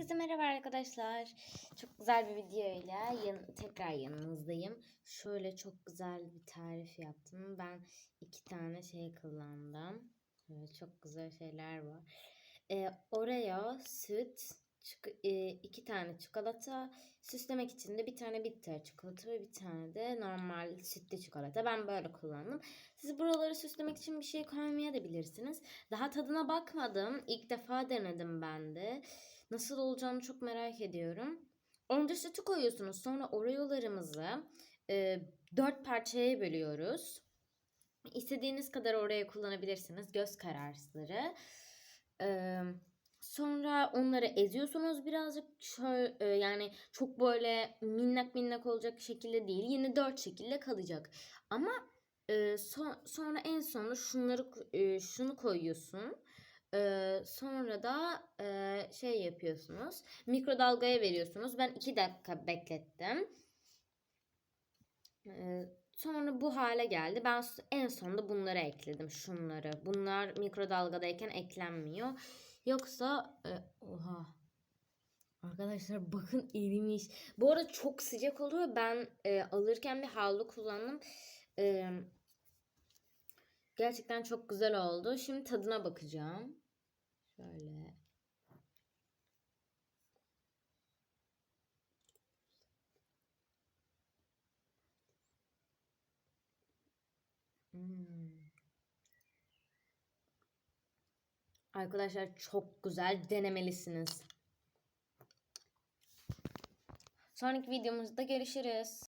Herkese merhaba arkadaşlar. Çok güzel bir videoyla yan- tekrar yanınızdayım. Şöyle çok güzel bir tarif yaptım. Ben iki tane şey kullandım. Böyle çok güzel şeyler var. Ee, Oreo, süt, e, iki tane çikolata, süslemek için de bir tane bitter çikolata ve bir tane de normal sütlü çikolata. Ben böyle kullandım. Siz buraları süslemek için bir şey koymaya da bilirsiniz. Daha tadına bakmadım. İlk defa denedim ben de. Nasıl olacağını çok merak ediyorum. Önce sütü koyuyorsunuz. Sonra oreolarımızı e, dört parçaya bölüyoruz. İstediğiniz kadar oraya kullanabilirsiniz. Göz kararları. Ee, sonra onları eziyorsunuz birazcık şöyle e, yani çok böyle minnak minnak olacak şekilde değil. Yine dört şekilde kalacak. Ama e, son, sonra en sonunda şunları e, şunu koyuyorsun. Ee, sonra da e, şey yapıyorsunuz. Mikrodalgaya veriyorsunuz. Ben iki dakika beklettim. Ee, sonra bu hale geldi. Ben en sonunda bunları ekledim. Şunları. Bunlar mikrodalgadayken eklenmiyor. Yoksa e, oha. Arkadaşlar bakın erimiş. Bu arada çok sıcak oluyor. Ben e, alırken bir havlu kullandım. E, gerçekten çok güzel oldu. Şimdi tadına bakacağım. Şöyle. Hmm. Arkadaşlar çok güzel denemelisiniz. Sonraki videomuzda görüşürüz.